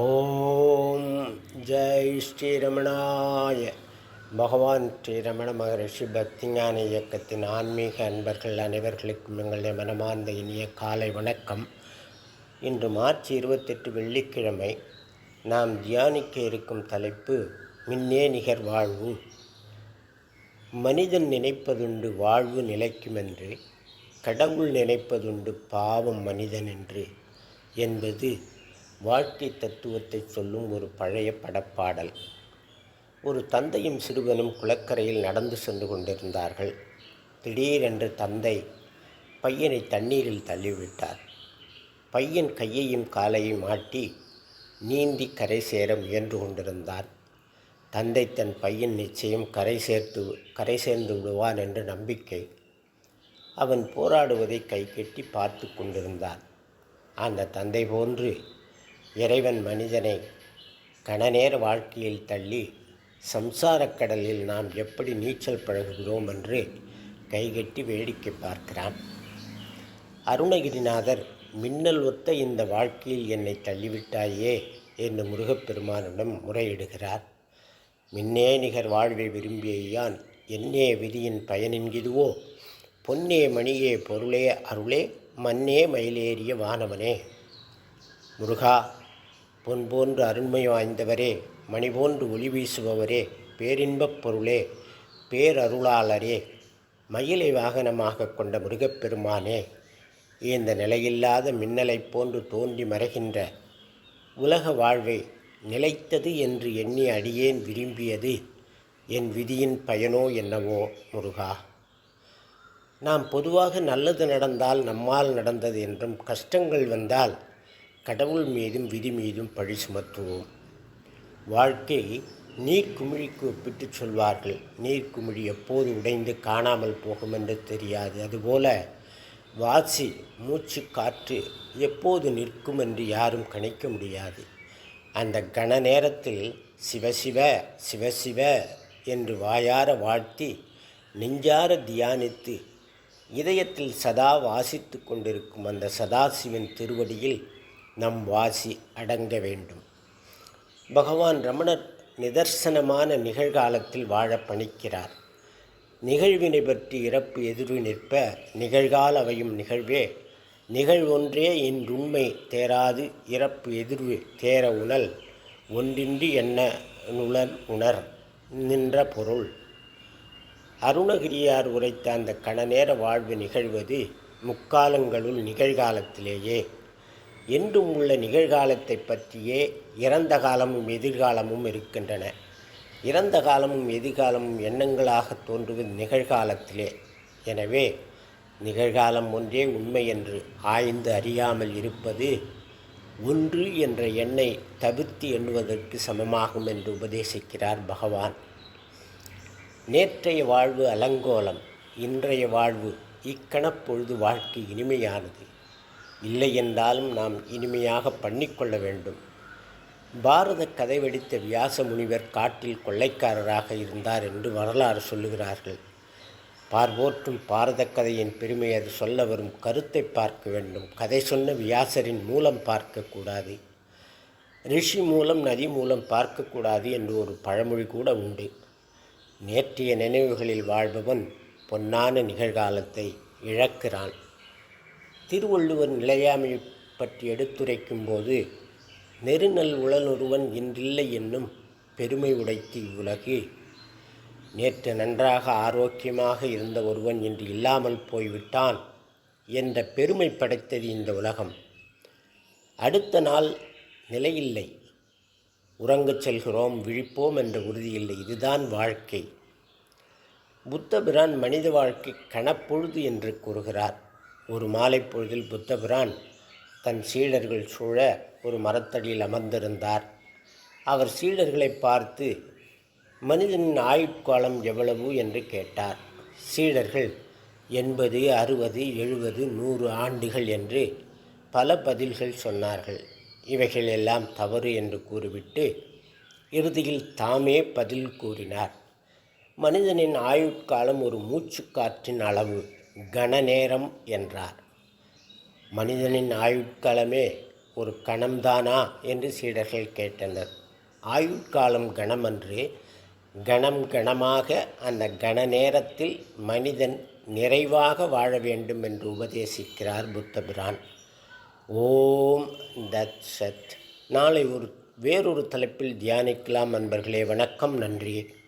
ஓம் ஜெய் ஸ்ரீரமணாய பகவான் ஸ்ரீரமண மகரிஷி பக்திஞான இயக்கத்தின் ஆன்மீக அன்பர்கள் அனைவர்களுக்கும் எங்களுடைய மனமார்ந்த இனிய காலை வணக்கம். இன்று மார்ச் இருபத்தெட்டு வெள்ளிக்கிழமை நாம் தியானிக்க இருக்கும் தலைப்பு மின்னே நிகர் வாழ்வு. மனிதன் நினைப்பதுண்டு வாழ்வு நிலைக்குமென்று கடவுள் நினைப்பதுண்டு பாவம் மனிதன் என்று என்பது வாழ்க்கை தத்துவத்தை சொல்லும் ஒரு பழைய படப்பாடல். ஒரு தந்தையும் சிறுவனும் குளக்கரையில் நடந்து சென்று கொண்டிருந்தார்கள். திடீரென்று தந்தை பையனை தண்ணீரில் தள்ளிவிட்டார். பையன் கையையும் காலையும் மாட்டி நீந்தி கரை சேர முயன்று கொண்டிருந்தான். தந்தை தன் பையன் நிச்சயம் கரை சேர்த்து கரை சேர்ந்து விடுவான் என்ற நம்பிக்கை. அவன் போராடுவதை கைகட்டி பார்த்து கொண்டிருந்தான். அந்த தந்தை போன்று இறைவன் மனிதனை கணநேர வாழ்க்கையில் தள்ளி சம்சாரக் கடலில் நாம் எப்படி நீச்சல் பழகுகிறோம் என்று கைகட்டி வேடிக்கை பார்க்கிறான். அருணகிரிநாதர் மின்னல் ஒத்த இந்த வாழ்க்கையில் என்னை தள்ளிவிட்டாயே என்று முருகப்பெருமானிடம் முறையிடுகிறார். மின்னே நிகர் வாழ்வை விரும்பிய யான் என்னே விதியின் பயனென்கிதுவோ? பொன்னே மணியே பொருளே அருளே மண்ணே மயிலேறிய வானவனே. முருகா பொன் போன்று அருண்மை வாய்ந்தவரே மணி போன்று ஒளி வீசுபவரே பேரின்பப் பொருளே பேரருளாளரே மயிலை வாகனமாக கொண்ட முருகப்பெருமானே. இந்த நிலையில்லாத மின்னலைப் போன்று தோன்றி மறைகின்ற உலக வாழ்வை நிலைத்தது என்று எண்ணி அடியேன் விரும்பியது என் விதியின் பயனோ என்னவோ முருகா? நாம் பொதுவாக நல்லது நடந்தால் நம்மால் நடந்தது என்றும் கஷ்டங்கள் வந்தால் கடவுள் மீதும் விதி மீதும் பழி சுமத்துவோம். வாழ்க்கை நீர்க்குமிழிக்கு ஒப்பிட்டு சொல்வார்கள். நீர்க்குமிழி எப்போது உடைந்து காணாமல் போகும் என்று தெரியாது. அதுபோல வாசி மூச்சு காற்று எப்போது நிற்கும் என்று யாரும் கணிக்க முடியாது. அந்த கண நேரத்தில் சிவசிவ சிவசிவ என்று வாயார வாழ்த்தி நெஞ்சார தியானித்து இதயத்தில் சதா வாசித்து கொண்டிருக்கும் அந்த சதாசிவன் திருவடியில் நம் வாசி அடங்க வேண்டும். பகவான் ரமணர் நிதர்சனமான நிகழ்காலத்தில் வாழ பணிக்கிறார். நிகழ்வினை பற்றி இறப்பு எதிர்வு நிற்ப நிகழ்கால அவையும் நிகழ்வே. நிகழ்வொன்றே இன்றுண்மை தேராது இறப்பு எதிர்வு தேர உணல். ஒன்றின்றி என்ன நுழல் உணர் நின்ற பொருள். அருணகிரியார் உரைத்த அந்த கணநேர வாழ்வு நிகழ்வது முக்காலங்களுள் நிகழ்காலத்திலேயே. என்றும் உள்ள நிகழ்காலத்தை பற்றியே இறந்த காலமும் எதிர்காலமும் இருக்கின்றன. இறந்த காலமும் எதிர்காலமும் எண்ணங்களாக தோன்றுவது நிகழ்காலத்திலே. எனவே நிகழ்காலம் ஒன்றே உண்மை என்று ஆய்ந்து அறியாமல் இருப்பது ஒன்று என்ற எண்ணை தவிர்த்து எண்ணுவதற்கு சமமாகும் என்று உபதேசிக்கிறார் பகவான். நேற்றைய வாழ்வு அலங்கோலம் இன்றைய வாழ்வு இக்கணப்பொழுது வாழ்க்கை இனிமையானது. இல்லை என்றாலும் நாம் இனிமையாக பண்ணிக்கொள்ள வேண்டும். பாரத கதை வெடித்த வியாச முனிவர் காட்டில் கொள்ளைக்காரராக இருந்தார் என்று வரலாறு சொல்லுகிறார்கள். பார்வோற்றும் பாரத கதையின் பெருமை அது சொல்ல வரும் கருத்தை பார்க்க வேண்டும். கதை சொன்ன வியாசரின் மூலம் பார்க்கக்கூடாது ரிஷி மூலம் நதி மூலம் பார்க்கக்கூடாது என்று ஒரு பழமொழி கூட உண்டு. நேற்றைய நினைவுகளில் வாழ்பவன் பொன்னான நிகழ்காலத்தை இழக்கிறான். திருவள்ளுவர் நிலையாமை பற்றி எடுத்துரைக்கும் போது நெருநல் உளனொருவன் இன்றில்லை என்னும் பெருமை உடைத்து இவ்வுலகு. நேற்று நன்றாக ஆரோக்கியமாக இருந்த ஒருவன் இன்று இல்லாமல் போய்விட்டான் என்ற பெருமை படைத்தது இந்த உலகம். அடுத்த நாள் நிலையில்லை. உறங்கச் செல்கிறோம் விழிப்போம் என்ற உறுதியில்லை. இதுதான் வாழ்க்கை. புத்தபிரான் மனித வாழ்க்கை கணப்பொழுது என்று கூறுகிறார். ஒரு மாலை பொழுதில் புத்தபிரான் தன் சீடர்கள் சூழ ஒரு மரத்தடியில் அமர்ந்திருந்தார். அவர் சீடர்களை பார்த்து மனிதனின் ஆயுட்காலம் எவ்வளவு? என்று கேட்டார். சீடர்கள் எண்பது அறுபது எழுபது நூறு ஆண்டுகள் என்று பல பதில்கள் சொன்னார்கள். இவைகள் எல்லாம் தவறு என்று கூறிவிட்டு இறுதியில் தாமே பதில் கூறினார். மனிதனின் ஆயுட்காலம் ஒரு மூச்சுக்காற்றின் அளவு. கண நேரம் என்றார். மனிதனின் ஆயுட்காலமே ஒரு கணம்தானா என்று சீடர்கள் கேட்டனர். ஆயுட்காலம் கணமன்று கணம் கணமாக அந்த கண நேரத்தில் மனிதன் நிறைவாக வாழ வேண்டும் என்று உபதேசிக்கிறார் புத்தபிரான். ஓம் தத் சத் நாளை ஒரு வேறொரு தலைப்பில் தியானிக்கலாம் நண்பர்களே வணக்கம் நன்றி.